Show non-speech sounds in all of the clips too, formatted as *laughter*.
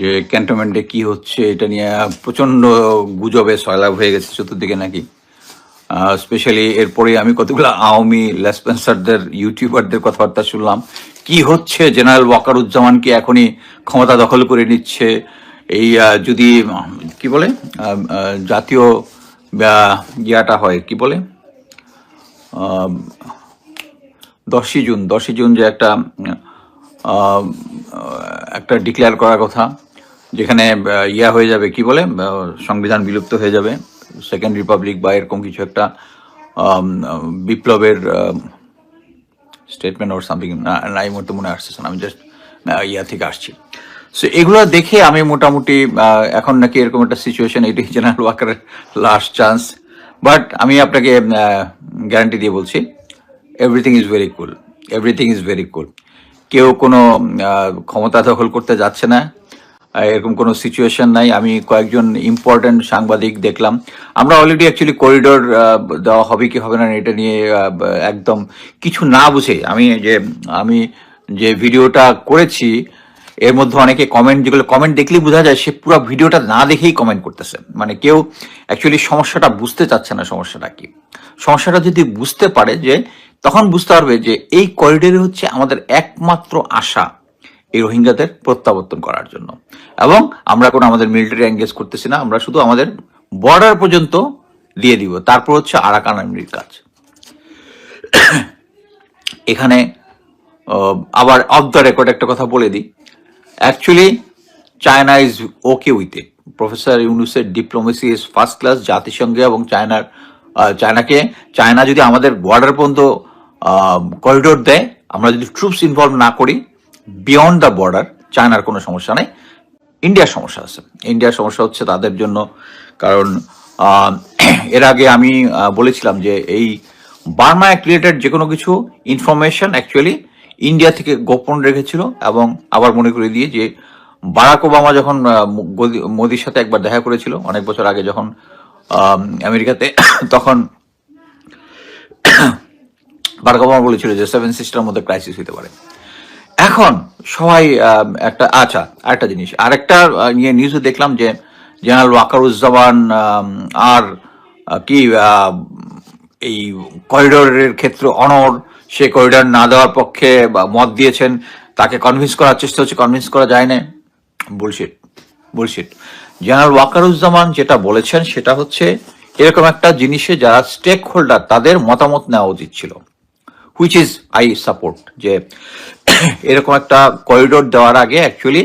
যে ক্যান্টনমেন্টে কি হচ্ছে, এটা নিয়ে প্রচণ্ড গুজবে সয়লাভ হয়ে গেছে চতুর্দিকে নাকি। স্পেশালি এরপরে আমি কতগুলো আওয়ামী লেসপেন্সারদের, ইউটিউবারদের কথাবার্তা শুনলাম। কি হচ্ছে? জেনারেল ওয়াকারুজ্জামান কি এখনই ক্ষমতা দখল করে নিচ্ছে? এই যদি, কি বলে? জাতীয় ইয়াটা হয়, কি বলে? দশই জুন দশই জুন যে একটা একটা ডিক্লেয়ার করার কথা, যেখানে ইয়া হয়ে যাবে, কি বলে সংবিধান বিলুপ্ত হয়ে যাবে সেকেন্ড রিপাবলিক বা এরকম কিছু একটা বিপ্লবের স্টেটমেন্ট ওর সামথিং না এই মুহূর্তে মনে আসছে আমি জাস্ট ইয়া থেকে আসছি। সো এগুলো দেখে আমি মোটামুটি এখন নাকি এরকম একটা সিচুয়েশন এটি জেনারেল ওয়াকারের লাস্ট চান্স বাট আমি আপনাকে গ্যারান্টি দিয়ে বলছি everything is very cool everything is very cool কেউ কোনো ক্ষমতা দখল করতে যাচ্ছে না এরকম কোনো সিচুয়েশন নাই। আমি কয়েকজন ইম্পর্টেন্ট সাংবাদিক দেখলাম। আমরা অলরেডি অ্যাকচুয়ালি করিডোর দেওয়া হবে কি হবে না এটা নিয়ে একদম কিছু না বুঝে আমি যে আমি যে ভিডিওটা করেছি, এর মধ্যে অনেকে কমেন্ট যেগুলো কমেন্ট দেখলেই বোঝা যায়, সে পুরো ভিডিওটা না দেখেই কমেন্ট করতেছে। মানে কেউ অ্যাকচুয়ালি সমস্যাটা বুঝতে চাচ্ছে না সমস্যাটা কি। সমস্যাটা যদি বুঝতে পারে যে তখন বুঝতে পারবে যে এই করিডোরে হচ্ছে আমাদের একমাত্র আশা এই রোহিঙ্গাদের প্রত্যাবর্তন করার জন্য। এবং আমরা কোনো আমাদের মিলিটারি এঙ্গেজ করতেছি না, আমরা শুধু আমাদের বর্ডার পর্যন্ত দিয়ে দিব। তারপর হচ্ছে আরাকান আর্মির কাজ। এখানে আবার অফ দ্য রেকর্ড একটা কথা বলে দিই। Actually China is okay with professor ইউনুসের ডিপ্লোমেসি ইজ ফার্স্ট ক্লাস জাতিসংঘে এবং চায়নার চায়নাকে চায়না যদি আমাদের বর্ডার পর্যন্ত করিডোর দেয়। আমরা যদি ট্রুপস ইনভলভ না করি বিয়ন্ড দ্য বর্ডার চায়নার কোনো সমস্যা নেই। ইন্ডিয়ার সমস্যা আছে। ইন্ডিয়ার সমস্যা হচ্ছে তাদের জন্য, কারণ এর আগে আমি বলেছিলাম যে এই বার্মা রিলেটেড যে কোনো কিছু ইনফরমেশন অ্যাকচুয়ালি ইন্ডিয়া থেকে গোপন রেখেছিল এবং আবার মনে করে দিয়ে যে বারাক ওবামা যখন মোদির সাথে একবার দেখা করেছিল, অনেক বছর আগে যখন আমেরিকাতে, তখন ওবামা বলেছিল যে সেভেন সিস্টার মধ্যে ক্রাইসিস হতে পারে। এখন সবাই একটা আচ্ছা আরেকটা জিনিস। আরেকটা নিয়ে নিউজে দেখলাম যে জেনারেল ওয়াকারুজ্জামান আর কি এই করিডোরের ক্ষেত্রে অনর সে করিডোর না দেওয়ার পক্ষে মত দিয়েছেন, তাকে কনভিন্স করার চেষ্টা হচ্ছে কনভিন্স করা যায় না। বুলশিট বুলশিট জেনারেল ওয়াকারুজ্জামান যেটা বলেছেন, সেটা হচ্ছে এরকম একটা জিনিসে যারা স্টেক হোল্ডার তাদের মতামত নেওয়া উচিত ছিল। হুইচ ইজ আই সাপোর্ট যে *coughs* এরকম একটা করিডোর দেওয়ার আগে অ্যাকচুয়ালি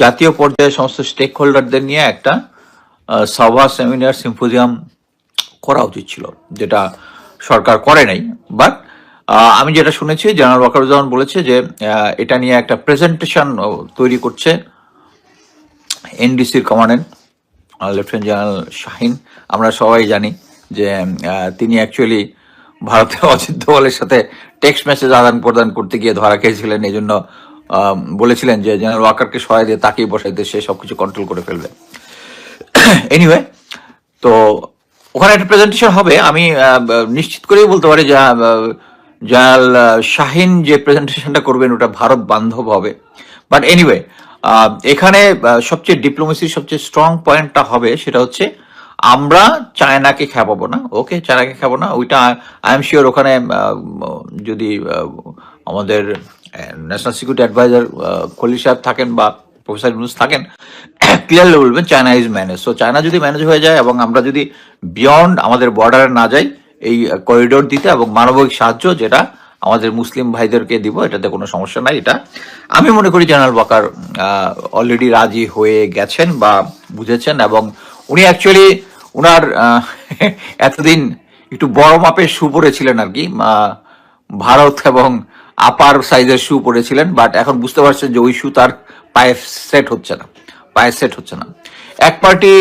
জাতীয় পর্যায়ে সমস্ত স্টেক হোল্ডারদের নিয়ে একটা সভা সেমিনার সিম্পোজিয়াম করা উচিত ছিল, যেটা সরকার করে নাই। বাট আমি যেটা শুনেছি জেনারেল ওয়াকারুজ্জামান বলেছে যে এটা নিয়ে একটা প্রেজেন্টেশন তৈরি করছে এনডিসির কমান্ডেন্ট লেফটেন্যান্ট জেনারেল শাহিন আমরা সবাই জানি যে তিনি অ্যাকচুয়ালি ভারতের অজিত দোয়ালের সাথে টেক্সট মেসেজ আদান প্রদান করতে গিয়ে ধরা খেয়েছিলেন। এই জন্য বলেছিলেন যে জেনারেল ওয়াকারকে সহায় দিয়ে তাকেই বসাইতে সে সবকিছু কন্ট্রোল করে ফেলবে। *clears throat* এনিওয়ে তো ওখানে একটা প্রেজেন্টেশন হবে। আমি নিশ্চিত করেই বলতে পারি যে জেনারেল শাহিন যে প্রেজেন্টেশনটা করবেন, ওটা ভারত বান্ধব হবে। বাট এনিওয়ে এখানে সবচেয়ে ডিপ্লোমেসির সবচেয়ে স্ট্রং পয়েন্টটা হবে, সেটা হচ্ছে আমরা চায়নাকে খেপাবো না, ওকে চায়নাকে খাব না, ওইটা আই এম শিওর ওখানে যদি আমাদের ন্যাশনাল সিকিউরিটি অ্যাডভাইজার খলিল সাহেব থাকেন বা প্রফেসর ইউনুস থাকেন *coughs* ক্লিয়ারলি বলবেন China is manage so China যদি ম্যানেজ হয়ে যায় এবং আমরা যদি বিয়ন্ড আমাদের বর্ডারে না যাই, এই করিডোর দিতে এবং মানবিক সাহায্য যেটা আমাদের মুসলিম ভাইদেরকে দিব, এটাতে কোনো সমস্যা নাই। এটা আমি মনে করি জেনারেল ওয়াকার অলরেডি রাজি হয়ে গেছেন বা বুঝেছেন এবং উনি অ্যাকচুয়ালি আহ, এতদিন একটু বড় মাপের শু পরেছিলেন আর কি ভারত এবং আপার সাইজের শু পরেছিলেন বাট এখন বুঝতে পারছেন যে ওই শু তার পায়ে সেট হচ্ছে না পায়ে সেট হচ্ছে না। এক পার্টি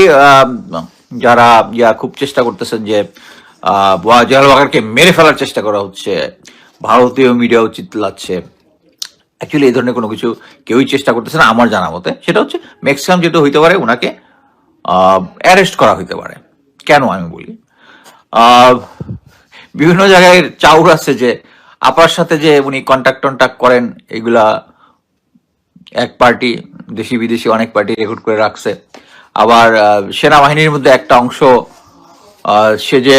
যারা ইয়া খুব চেষ্টা করতেছেন যে ওয়া- মেরে ফেলার চেষ্টা করা হচ্ছে ভারতীয় মিডিয়াও চিৎলাচ্ছে অ্যাকচুয়ালি এই ধরনের কোনো কিছু কেউই চেষ্টা করতেছে না আমার জানা মতে। সেটা হচ্ছে ম্যাক্সিমাম যেটা হইতে পারে ওনাকে অ্যারেস্ট করা হইতে পারে। কেন আমি বলি? বিভিন্ন জায়গায় চাউর আছে যে আপার সাথে যে উনি কন্ট্যাক্ট টন্ট্যাক্ট করেন, এগুলা এক পার্টি, দেশি বিদেশি অনেক পার্টি রেকর্ড করে রাখছে। আবার সেনাবাহিনীর মধ্যে একটা অংশ সে যে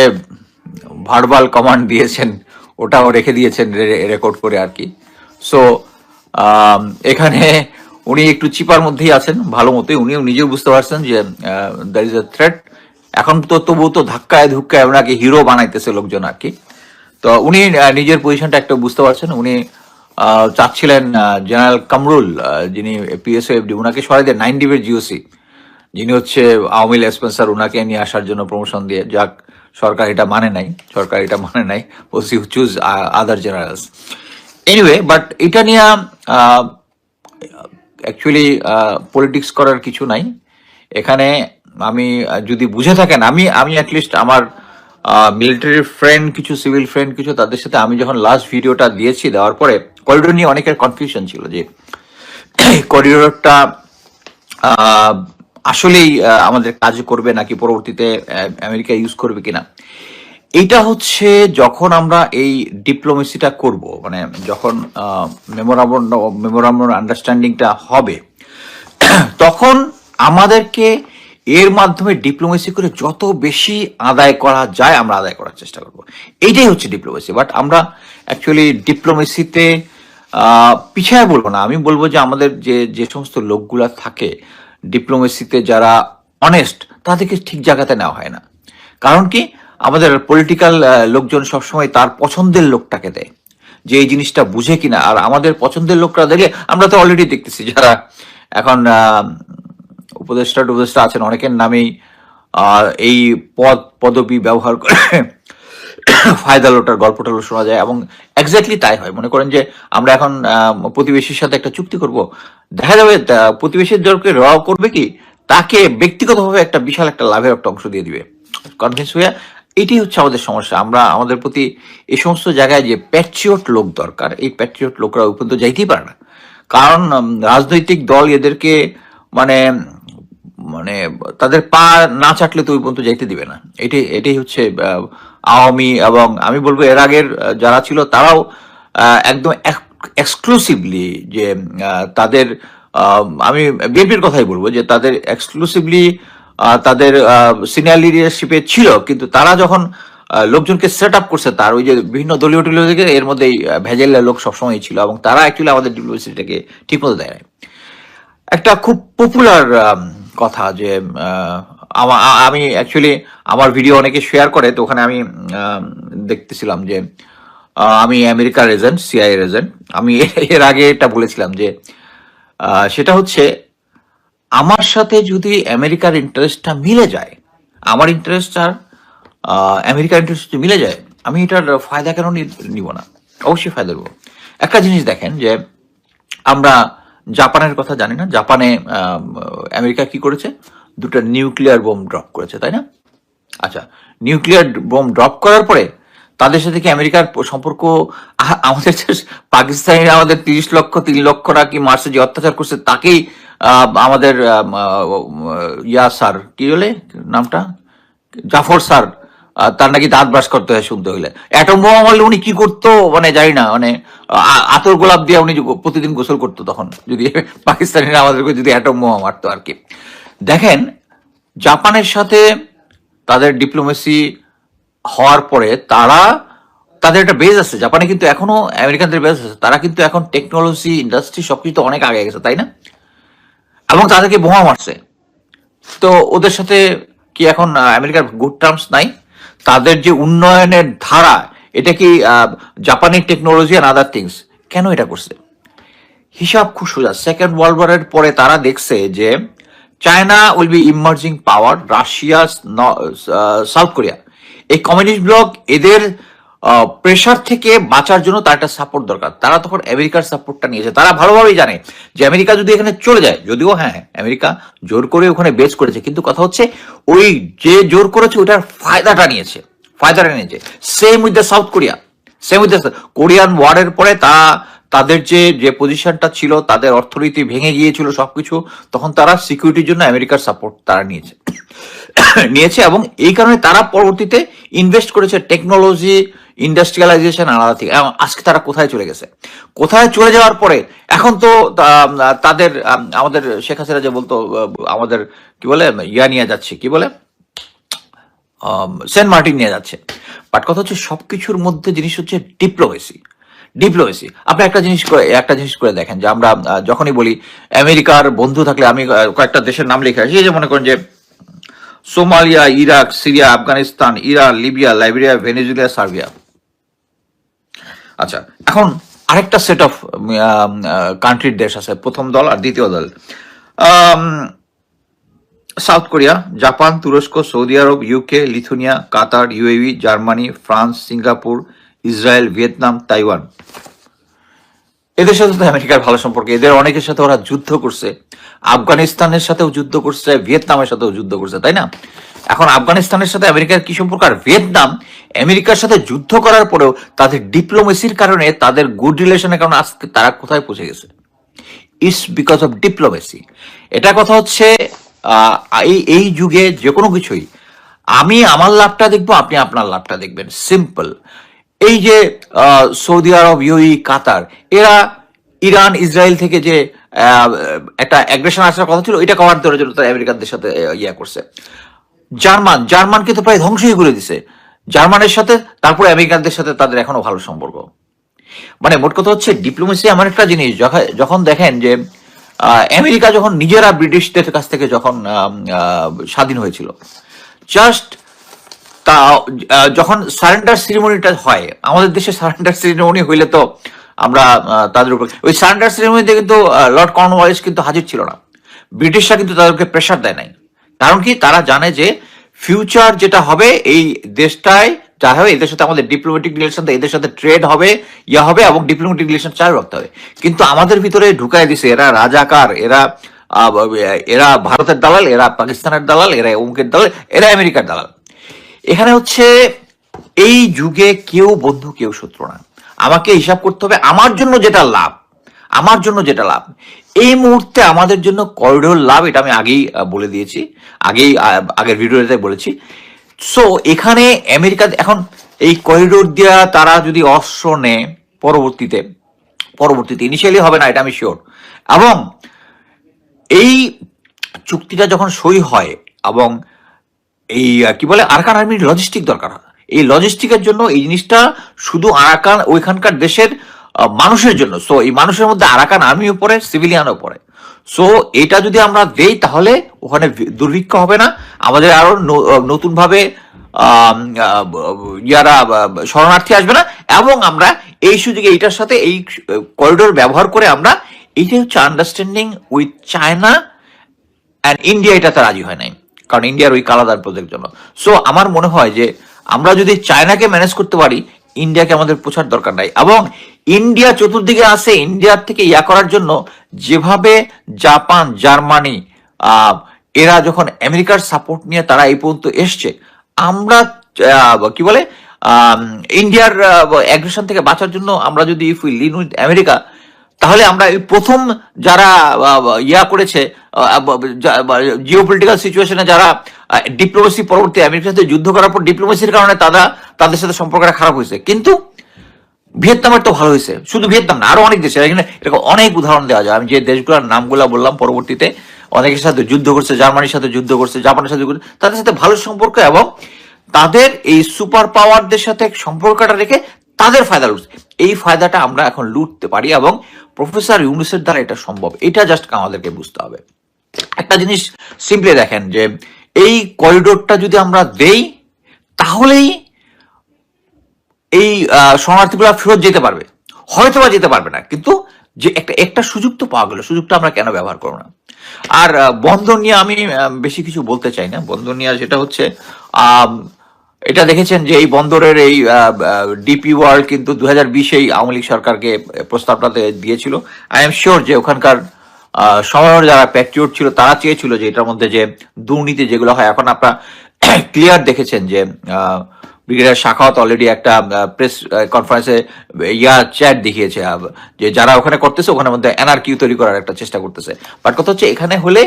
ভার্বাল কমান্ড দিয়েছেন, ওটাও রেখে দিয়েছেন রেকর্ড করে আর কি। সো এখানে উনি একটু চিপার মধ্যেই আছেন, ভালো মতোই। উনিও নিজেও বুঝতে পারছেন যে দ্যার ইজ এ থ্রেট এখন তো তবুও তো ধাক্কায় ধুক্কায় ওনাকে হিরো বানাইতেছে লোকজন আর কি। তো উনি নিজের পজিশনটা একটু বুঝতে পারছেন। উনি চাচ্ছিলেন জেনারেল কামরুল যিনি পিএসএফডি ওনাকে সরাই দেন। নাইন ডিবের জিওসি যিনি হচ্ছে আওয়ামী লীগ স্পেন্সার উনাকে নিয়ে আসার জন্য প্রমোশন দিয়ে। যাক, সরকার এটা মানে নাই। সরকার এটা মানে নাই। বলছি choose other generals anyway but এটা নিয়ে অ্যাকচুয়ালি পলিটিক্স করার কিছু নাই। এখানে আমি যদি বুঝে থাকেন, আমি আমি অ্যাটলিস্ট আমার মিলিটারি ফ্রেন্ড কিছু সিভিল ফ্রেন্ড কিছু, তাদের সাথে আমি যখন লাস্ট ভিডিওটা দিয়েছি, দেওয়ার পরে করিডোর নিয়ে অনেকের কনফিউশন ছিল যে *clears throat* করিডোরটা আসলেই আমাদের কাজ করবে নাকি পরবর্তীতে আমেরিকা ইউজ করবে কিনা। এইটা হচ্ছে যখন আমরা এই ডিপ্লোমেসিটা করব মানে যখন মেমোরাম আন্ডারস্ট্যান্ডিংটা হবে, তখন আমাদেরকে এর মাধ্যমে ডিপ্লোমেসি করে যত বেশি আদায় করা যায় আমরা আদায় করার চেষ্টা করব। এইটাই হচ্ছে ডিপ্লোমেসি বাট আমরা অ্যাকচুয়ালি ডিপ্লোমেসিতে পিছায় বলব না। আমি বলব যে আমাদের যে যে সমস্ত লোকগুলা থাকে ডিপ্লোমেসিতে যারা অনেস্ট তাদেরকে ঠিক জায়গাতে নেওয়া হয় না। কারণ কি? আমাদের পলিটিক্যাল লোকজন সবসময় তার পছন্দের লোকটাকে দেয়। যে এই জিনিসটা বুঝে কিনা, আর আমাদের পছন্দের লোকরা দেখলে, আমরা তো অলরেডি দেখতেছি যারা এখন উপদেষ্টা উপদেষ্টা আছেন, অনেকের নামেই এই পদ, পদবি ব্যবহার করে ফায়দা লোটার গল্পটা শোনা যায়, এবং এক্স্যাক্টলি তাই হয়। মনে করেন যে আমরা এখন প্রতিবেশীর সাথে একটা চুক্তি করব। দেখা যাবে প্রতিবেশীর দলকে র করবে কি? তাকে ব্যক্তিগতভাবে একটা বিশাল একটা লাভের একটা অংশ দিয়ে দিবে। কনভিন্স হয়ে এটি হচ্ছে আমাদের সমস্যা। আমরা আমাদের প্রতি এই সমস্ত জায়গায় যে প্যাট্রিয়ট লোক দরকার, এই প্যাট্রিয়ট লোকরা ওই পর্যন্ত যাইতেই পারে না। কারণ রাজনৈতিক দল এদেরকে মানে মানে তাদের পা না চাটলে তো ওই পর্যন্ত যাইতে দিবে না। এটি এটাই হচ্ছে আওয়ামী এবং আমি বলব এর আগের যারা ছিল তারাও একদম এক্সক্লুসিভলি যে তাদের আমি বিএনপির কথাই বলব যে তাদের এক্সক্লুসিভলি তাদের সিনিয়র লিডারশিপে ছিল, কিন্তু তারা যখন লোকজনকে সেট আপ করছে, তার ওই যে বিভিন্ন দলীয় টলীয় থেকে এর মধ্যে ভেজেল লোক সবসময় ছিল, এবং তারা অ্যাকচুয়ালি আমাদের ডিপ্লোমেসিটাকে ঠিক মতো দেয়। একটা খুব পপুলার কথা যে আমা- অ্যাকচুয়ালি আমার ভিডিও অনেকে শেয়ার করে, তো ওখানে আমি দেখতেছিলাম যে আমি আমেরিকার এজেন্ট সিআই এজেন্ট আমি এর আগে এটা বলেছিলাম যে সেটা হচ্ছে আমার সাথে যদি আমেরিকার ইন্টারেস্টটা মিলে যায়, আমার ইন্টারেস্ট আর আমেরিকার ইন্টারেস্ট মিলে যায়, আমি এটার ফায়দা কেন নিব না? অবশ্যই ফায়দা নেব একটা জিনিস দেখেন যে, আমরা জাপানের কথা জানি না, জাপানে আমেরিকা কি করেছে? দুটো নিউক্লিয়ার বোম ড্রপ করেছে, তাই না? আচ্ছা নিউক্লিয়ার বোম ড্রপ করার পরে তাদের সাথে কি আমেরিকার সম্পর্ক আমাদের পাকিস্তানিরা আমাদের তিরিশ লক্ষ, তিন লক্ষ না কি মার্চে যে অত্যাচার করছে, তাকেই আমাদের ইয়া স্যার, কি বলে নামটা? জাফর স্যার তার নাকি দাঁত ব্রাশ করতে হয় শুনতে হইলে। অ্যাটম বোমা মারলে উনি কি করতো? মানে জানি না মানে আতর গোলাপ দিয়ে উনি প্রতিদিন গোসল করতো তখন, যদি *laughs* পাকিস্তানিরা আমাদেরকে যদি অ্যাটম বোমা মারতো আর কি। দেখেন, জাপানের সাথে তাদের ডিপ্লোমেসি হওয়ার পরে তারা তাদের একটা বেজ আছে। জাপানে কিন্তু এখনও আমেরিকানদের বেজ আছে। তারা কিন্তু এখন টেকনোলজি ইন্ডাস্ট্রি সবকিছু অনেক আগে গেছে, তাই না? এবং তাদেরকে বোমা মারছে। তো ওদের সাথে কি এখন আমেরিকার গুড টার্মস নাই? তাদের যে উন্নয়নের ধারা, এটা কি জাপানি টেকনোলজি অ্যান্ড আদার থিংস কেন এটা করছে? হিসাব খুব সোজা সেকেন্ড ওয়ার্ল্ড ওয়ারের পরে তারা দেখছে যে China will be emerging power Russia South Korea এই কমিউনিস্ট ব্লক এদের প্রেশার থেকে বাঁচার জন্য তার একটা সাপোর্ট দরকার। তারা তখন আমেরিকার সাপোর্টটা নিয়েছে। তারা ভালোভাবেই জানে যে আমেরিকা যদি এখানে চলে যায়, যদিও হ্যাঁ আমেরিকা জোর করে ওখানে বেস করেছে, কিন্তু কথা হচ্ছে ওই যে জোর করেছে ওটার ফায়দাটা নিয়েছে ফায়দাটা নিয়েছে। Same with the South Korea same with the Korean ওয়ারের পরে তারা তাদের যে যে পজিশনটা ছিল, তাদের অর্থনীতি ভেঙে গিয়েছিল সবকিছু, তখন তারা সিকিউরিটির জন্য আমেরিকার সাপোর্ট তারা নিয়েছে। *coughs* নিয়েছে এবং এই কারণে তারা পরবর্তীতে ইনভেস্ট করেছে টেকনোলজি ইন্ডাস্ট্রিয়ালাইজেশন আলাদা থেকে। আজকে তারা কোথায় চলে গেছে? কোথায় চলে যাওয়ার পরে, এখন তো তাদের আমাদের শেখ হাসিনা যে বলতো আমাদের, কি বলে, ইয়া নিয়ে যাচ্ছে, কি বলে? সেন্ট মার্টিন নিয়ে যাচ্ছে। বাট কথা হচ্ছে সবকিছুর মধ্যে জিনিস হচ্ছে ডিপ্লোমেসি ডিপ্লোমেসি আপনি একটা জিনিস করে, একটা জিনিস করে দেখেন যে আমরা যখনই বলি, আমেরিকার বন্ধু থাকলে আমি কয়েকটা দেশের নাম লিখে আসি যে মনে করেন যে Somalia Iraq Syria Afghanistan Iran Libya Liberia Venezuela Serbia আচ্ছা এখন আরেকটা সেট অফ কান্ট্রির দেশ আছে, প্রথম দল আর দ্বিতীয় দল। সাউথ কোরিয়া জাপান তুরস্ক সৌদি আরব UK Lithuania Qatar UAE Germany France Singapore Israel Vietnam Taiwan এদের সাথে তো আমেরিকার ভালো সম্পর্ক, এদের অনেকের সাথে ওরা যুদ্ধ করছে। আফগানিস্তানের সাথেও যুদ্ধ করছে, ভিয়েতনামের সাথেও যুদ্ধ করছে, তাই না? এখন আফগানিস্তানের সাথে আমেরিকার কি সম্পর্ক? আর ভিয়েতনাম আমেরিকার সাথে যুদ্ধ করার পরেও তাদের ডিপ্লোমেসির কারণে তাদের গুড রিলেশনের কারণে আজকে তারা কোথায় পৌঁছে গেছে? ইস বিকজ অফ ডিপ্লোমেসি এটা কথা হচ্ছে এই এই যুগে যে কোনো কিছুই। আমি আমার লাভটা দেখব, আপনি আপনার লাভটা দেখবেন। সিম্পল এই যে সৌদি আরব ইউই কাতার, এরা ইরান, ইসরায়েল থেকে যে একটা অ্যাগ্রেশন আসার কথা ছিল এটা কভার দেওয়ার জন্য তারা আমেরিকানদের সাথে ইয়ে করছে। জার্মান, জার্মানকে তো প্রায় ধ্বংসই করে দিছে। জার্মানের সাথে, তারপরে আমেরিকানদের সাথে তাদের এখনও ভালো সম্পর্ক। মানে মোট কথা হচ্ছে ডিপ্লোমেসি এমন একটা জিনিস যখন দেখেন যে আমেরিকা যখন নিজেরা ব্রিটিশদের কাছ থেকে যখন স্বাধীন হয়েছিল জাস্ট তা যখন সারেন্ডার সেরিমনিটা হয়, আমাদের দেশে সারেন্ডার সেরিমনি হইলে তো আমরা তাদের উপর, ওই সারেন্ডার সেরিমনিতে কিন্তু লর্ড কর্নওয়ালিস কিন্তু হাজির ছিল না। ব্রিটিশরা কিন্তু তাদেরকে প্রেশার দেয় নাই। কারণ কি? তারা জানে যে ফিউচার যেটা হবে, এই দেশটায় যা হবে এদের সাথে আমাদের ডিপ্লোমেটিক রিলেশন এদের সাথে ট্রেড হবে, ইয়া হবে এবং ডিপ্লোমেটিক রিলেশন চালু রাখতে হবে। কিন্তু আমাদের ভিতরে ঢুকাই দিছে, এরা রাজাকার, এরা এরা ভারতের দালাল, এরা পাকিস্তানের দালাল, এরা অমুকের দালাল, এরা আমেরিকার দালাল। এখানে হচ্ছে, এই যুগে কেউ বন্ধু, কেউ শত্রু না। আমাকে হিসাব করতে হবে আমার জন্য যেটা লাভ, আমার জন্য যেটা লাভ। এই মুহূর্তে আমাদের জন্য করিডোর লাভ, এটা আমি আগেই বলে দিয়েছি। আগেই আগের ভিডিওতে বলেছি। সো এখানে আমেরিকা, এখন এই করিডোর দিয়া তারা যদি অস্ত্র নেয় পরবর্তীতে পরবর্তীতে ইনিশিয়ালি হবে না, এটা আমি শিওর এবং এই চুক্তিটা যখন সই হয়, এবং এই কি বলে, আরাকান আর্মির লজিস্টিক দরকার এই লজিস্টিকের জন্য এই জিনিসটা শুধু আরাকান, ওইখানকার দেশের মানুষের জন্য। সো এই মানুষের মধ্যে আরাকান আর্মিও পড়ে সিভিলিয়ানও পড়ে। সো এটা যদি আমরা দেই, তাহলে ওখানে দুর্ভিক্ষ হবে না। আমাদের আরও নতুন ভাবে ইয়ারা শরণার্থী আসবে না। এবং আমরা এই সুযোগে এইটার সাথে এই করিডোর ব্যবহার করে আমরা এইটাই হচ্ছে understanding with China and India এটাতে রাজি হয় নাই। কারণ ইন্ডিয়ার ওই কালাদার প্রজেক্ট জন্য। সো আমার মনে হয় যে আমরা যদি চায়নাকে ম্যানেজ করতে পারি ইন্ডিয়াকে আমাদের পোছার দরকার নাই। এবং ইন্ডিয়া চতুর্দিকে আসে ইন্ডিয়ার থেকে ইয়া করার জন্য, যেভাবে জাপান জার্মানি এরা যখন আমেরিকার সাপোর্ট নিয়ে তারা এই পর্যন্ত এসছে, আমরা কি বলে ইন্ডিয়ার অ্যাগ্রেশন থেকে বাঁচার জন্য আমরা যদি if we lean with America তাহলে আমরা এই প্রথম যারা ইয়া করেছে জিও পলিটিক্যাল সিচুয়েশনে যারা ডিপ্লোমেসি পরবর্তী আমেরিকার সাথে যুদ্ধ করার পর ডিপ্লোমেসির কারণে তারা তাদের সাথে সম্পর্কটা খারাপ হয়েছে। কিন্তু ভিয়েতনামের তো ভালো হয়েছে। শুধু ভিয়েতনাম না, আরও অনেক দেশে এখানে এরকম অনেক উদাহরণ দেওয়া যায়। আমি যে দেশগুলোর নামগুলো বললাম পরবর্তীতে, অনেকের সাথে যুদ্ধ করছে, জার্মানির সাথে যুদ্ধ করছে, জাপানের সাথে তাদের সাথে ভালো সম্পর্ক এবং তাদের এই সুপার পাওয়ারদের সাথে সম্পর্কটা রেখে তাদের ফায়দা লুটছে। এই ফায়দাটা আমরা এখন লুটতে পারি এবং প্রফেসর ইউনুসের দ্বারা এটা সম্ভব। এটা জাস্ট আমাদেরকে বুঝতে হবে। একটা জিনিস সিম্পলি দেখেন যে, এই করিডোরটা যদি আমরা দেই, তাহলেই এই শরণার্থীগুলো ফেরত যেতে পারবে। হয়তো বা যেতে পারবে না, কিন্তু যে একটা একটা সুযোগ তো পাওয়া গেল, সুযোগটা আমরা কেন ব্যবহার করব না? আর বন্দর নিয়ে আমি বেশি কিছু বলতে চাই না। বন্দর নিয়ে যেটা হচ্ছে এটা দেখেছেন যে এই বন্দরের এই ডিপি ওয়ার্ল্ড কিন্তু দু হাজার বিশেই আওয়ামী লীগ সরকারকে প্রস্তাবটাতে দিয়েছিল। আই এম শিওর যে ওখানকার সময়ের যারা প্যাট্রিয়ট ছিল, তারা চেয়েছিল যে এটার মধ্যে যে দুর্নীতি যেগুলো হয়, এখন আপনারা *coughs* ক্লিয়ার দেখেছেন যে ব্রিগেডিয়ার শাখাওয়াত অলরেডি একটা প্রেস কনফারেন্সে ইয়া চ্যাট দেখিয়েছে যে যারা ওখানে করতেছে, ওখানে মধ্যে এনআরকিউ তৈরি করার একটা চেষ্টা করতেছে। বাট কথা হচ্ছে, এখানে হলে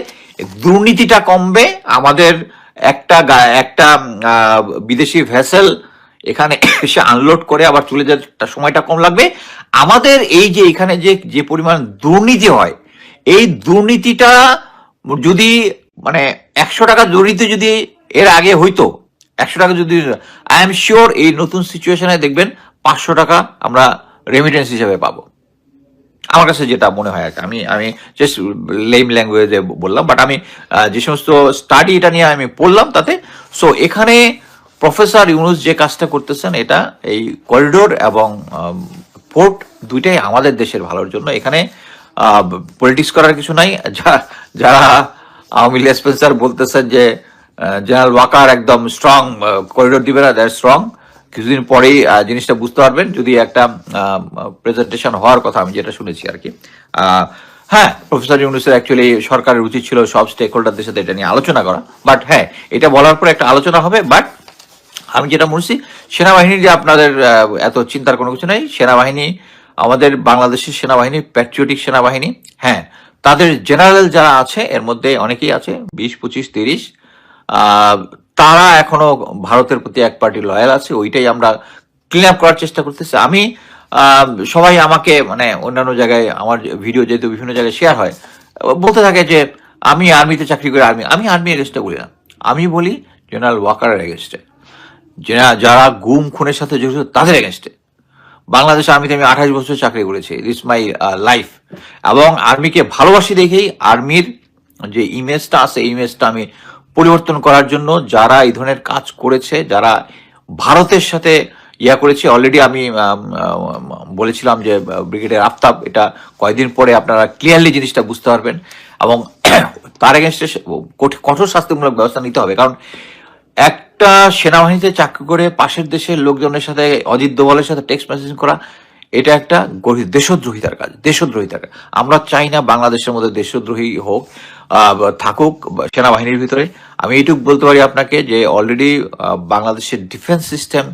দুর্নীতিটা কমবে, আমাদের একটা একটা বিদেশি ভেসেল এখানে এসে আনলোড করে আবার চলে যাওয়ার সময়টা কম লাগবে। আমাদের এই যে এখানে যে যে পরিমাণ দুর্নীতি হয়, এই দুর্নীতিটা যদি মানে একশো টাকা দুর্নীতি যদি এর আগে হইতো, একশো টাকা যদি আই এম শিওর এই নতুন সিচুয়েশনে দেখবেন পাঁচশো টাকা আমরা রেমিটেন্স হিসেবে পাবো। আমার কাছে যেটা মনে হয় আমি আমি জাস্ট লেম ল্যাঙ্গুয়েজে বললাম বাট আমি যে সমস্ত স্টাডি এটা নিয়ে আমি পড়লাম তাতে সো এখানে প্রফেসর ইউনুস যে কাজটা করতেছেন, এটা এই করিডোর এবং পোর্ট দুইটাই আমাদের দেশের ভালোর জন্য। এখানে পলিটিক্স করার কিছু নাই। যারা আওয়ামী লীগ স্পেন্সার বলতেছেন যে জেনারেল ওয়াকার একদম স্ট্রং করিডোর দিবে না দ্যাট স্ট্রং কিছুদিন পরেই জিনিসটা বুঝতে পারবেন, যদি একটা প্রেজেন্টেশন হওয়ার কথা আমি যেটা শুনেছি আর কি। হ্যাঁ প্রফেসর ইউনুসের অ্যাকচুয়ালি সরকারের উচিত ছিল সব স্টেক হোল্ডারদের সাথে এটা নিয়ে আলোচনা করা। বাট হ্যাঁ এটা বলার পরে একটা আলোচনা হবে বাট আমি যেটা বলছি সেনাবাহিনীর যে আপনাদের এত চিন্তার কোনো কিছু নেই। সেনাবাহিনী, আমাদের বাংলাদেশের সেনাবাহিনী প্যাট্রিয়টিক সেনাবাহিনী হ্যাঁ তাদের জেনারেল যারা আছে, এর মধ্যে অনেকেই আছে, বিশ, পঁচিশ, তিরিশ তারা এখনও ভারতের প্রতি এক পার্টি লয়াল আছে, ওইটাই আমরা ক্লিন আপ করার চেষ্টা করতেছি। আমি সবাই আমাকে মানে অন্যান্য জায়গায় আমার ভিডিও যেহেতু বিভিন্ন জায়গায় শেয়ার হয়, বলতে থাকে যে, আমি আর্মিতে চাকরি করে আর্মি আমি আর্মি এগেস্টে বলি না। আমি বলি জেনারেল ওয়াকারের এগেস্টে যারা যারা গুম, খুনের সাথে জড়িত, তাদের এগেনস্টে বাংলাদেশ আর্মিতে আমি আঠাশ বছর চাকরি করেছি ইটস মাই লাইফ এবং আর্মিকে ভালোবাসি দেখেই আর্মির যে ইমেজটা আছে ইমেজটা আমি পরিবর্তন করার জন্য যারা এই ধরনের কাজ করেছে, যারা ভারতের সাথে ইয়া করেছে অলরেডি আমি বলেছিলাম যে ব্রিগেডের আফতাব, এটা কয়েকদিন পরে আপনারা ক্লিয়ারলি জিনিসটা বুঝতে পারবেন। এবং *clears throat* তার এগেনস্টে কঠোর শাস্তিমূলক ব্যবস্থা নিতে হবে। কারণ একটা সেনাবাহিনীতে চাকরি করে পাশের দেশের লোকজনের সাথে, অজিত দোভালের সাথে টেক্সট মেসেজ করা, এটা একটা দেশদ্রোহিতার কাজ দেশদ্রোহিতার কাজ। আমরা চাই না বাংলাদেশের মধ্যে দেশদ্রোহী হোক। থাকুক সেনাবাহিনীর ভিতরে। আমি এইটুকু বলতে পারি আপনাকে যে অলরেডি বাংলাদেশের ডিফেন্স সিস্টেম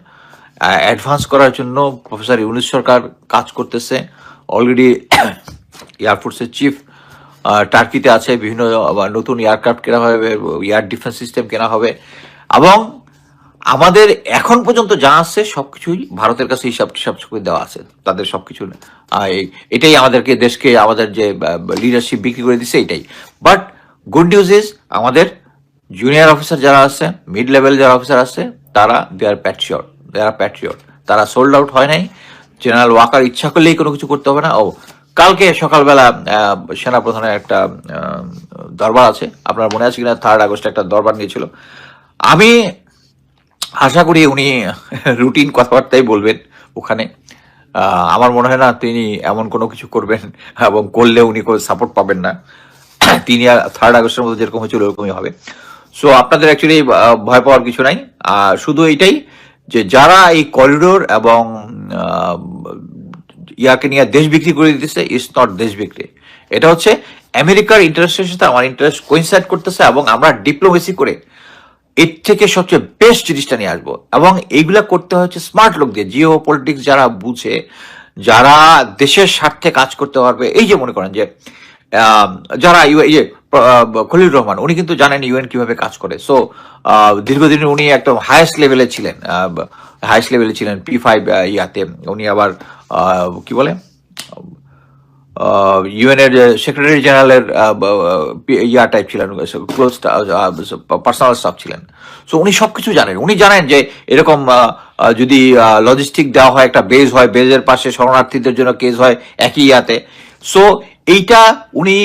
অ্যাডভান্স করার জন্য প্রফেসর ইউনুস সরকার কাজ করতেছে। অলরেডি এয়ারফোর্সের চিফ টার্কিতে আছে, বিভিন্ন নতুন এয়ারক্রাফট কেনা হবে এয়ার ডিফেন্স সিস্টেম কেনা হবে। এবং আমাদের এখন পর্যন্ত যা আছে সবকিছুই ভারতের কাছে হিসাব টিসাব সব দেওয়া আছে, তাদের সবকিছু এটাই আমাদেরকে দেশকে, আমাদের যে লিডারশিপ বিক্রি করে দিছে এটাই। বাট গুড নিউজ ইজ আমাদের জুনিয়র অফিসার যারা আছে মিড লেভেল যারা অফিসার আছে, তারা they are patriot they are patriot তারা সোল্ড আউট হয় নাই। জেনারেল ওয়াকার ইচ্ছা করলেই কোনো কিছু করতে হবে না। ও, কালকে সকালবেলা সেনাপ্রধানের একটা দরবার আছে। আপনার মনে আছে কিনা? থার্ড আগস্টে একটা দরবার নিয়েছিল। আমি আশা করি উনি রুটিন কথাবার্তাই বলবেন ওখানে। আমার মনে হয় না তিনি এমন কোনো কিছু করবেন এবং করলে উনি কোনো সাপোর্ট পাবেন না। তিনি আর থার্ড আগস্টের মধ্যে যেরকম হয়েছিল ওরকমই হবে। সো আপনাদের অ্যাকচুয়ালি ভয় পাওয়ার কিছু নাই। আর শুধু এইটাই যে যারা এই করিডোর এবং ইয়াকে নিয়ে দেশ বিক্রি করে দিতেছে ইটস নট দেশ বিক্রি। এটা হচ্ছে আমেরিকার ইন্টারেস্টের সাথে আমার ইন্টারেস্ট কোইনসাইড করতেছে এবং আমরা ডিপ্লোমেসি করে এর থেকে সবচেয়ে বেস্ট জিনিসটা নিয়ে আসব। এবং এইগুলা করতে হচ্ছে স্মার্ট লোক দিয়ে জিও পলিটিক্স যারা বুঝে যারা দেশের স্বার্থে কাজ করতে পারবে। এই যে মনে করেন যে যারা ইয়ে আহ, খলিল রহমান উনি কিন্তু জানেন ইউএন কীভাবে কাজ করে। সো দীর্ঘদিন উনি একদম হায়েস্ট লেভেলে ছিলেন। হায়েস্ট লেভেলে ছিলেন পি ফাইভ ইয়াতে। উনি আবার কি বলে? ইউএন এর সেক্রেটারি জেনারেলের ইয়া টাইপ ছিলেন ক্লোজ পার্সোনাল স্টাফ ছিলেন। সো উনি সব কিছু জানেন। উনি জানেন যে এরকম যদি লজিস্টিক দেওয়া হয়, একটা বেজ হয় বেজের পাশে শরণার্থীদের জন্য কেস হয় একই ইয়াতে। সো এইটা উনি,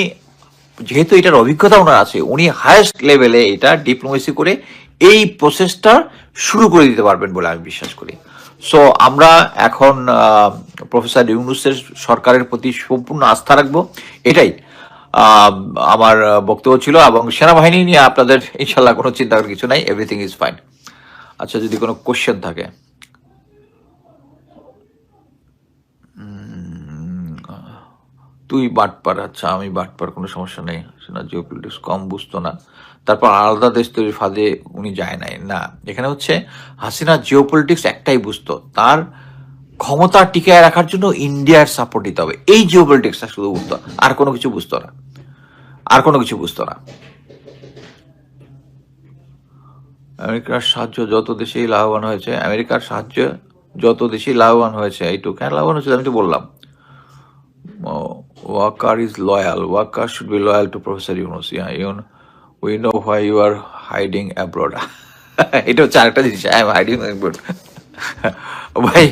যেহেতু এটার অভিজ্ঞতা ওনার আছে, উনি হায়েস্ট লেভেলে এটা ডিপ্লোমেসি করে এই প্রসেসটা শুরু করে দিতে পারবেন বলে আমি বিশ্বাস করি। সো আমরা এখন প্রফেসর ইউনুসের সরকারের প্রতি সম্পূর্ণ আস্থা রাখব। এটাই আমার বক্তব্য ছিল এবং সেনাবাহিনী নিয়ে আপনাদের ইনশাল্লাহ কোনো চিন্তা করার কিছু নাই এভরিথিং ইজ ফাইন আচ্ছা যদি কোনো কোশ্চেন থাকে। তুই বাটপার আচ্ছা আমি বাটপার, কোনো সমস্যা নেই। সেনা জিও কম, বুঝতো না। তারপর আলাদা দেশ তৈরির ফাঁদে উনি যায় নাই। না, এখানে হচ্ছে হাসিনা জিও পলিটিক্স একটাই বুঝতো, তার ক্ষমতা টিকায় রাখার জন্য ইন্ডিয়ার সাপোর্ট দিতে হবে। এই জিও পলিটিক্সটা শুধু বুঝতো, আর কোনো কিছু বুঝতো না। আর কোনো কিছু বুঝতো না। আমেরিকার সাহায্য যত দেশেই লাভবান হয়েছে, আমেরিকার সাহায্য যত দেশেই লাভবান হয়েছে, এইটুকু কেন লাভবান হয়েছে আমি তো বললাম। Waker is loyal Waker should be loyal to professor Yunus yeah Yoon we know why you are hiding abroad এটা হচ্ছে আরেকটা জিনিস আই এম হাইডিং অ্যাব্রড ভাই,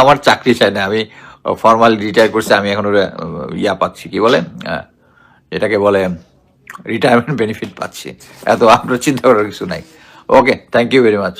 আমার চাকরি চাই না, আমি ফর্মাল রিটায়ার করছি, আমি এখন ইয়া পাচ্ছি, কি বলে? এটাকে বলে রিটায়ারমেন্ট বেনিফিট পাচ্ছি। এত আপনার চিন্তা করার কিছু নাই। Okay thank you very much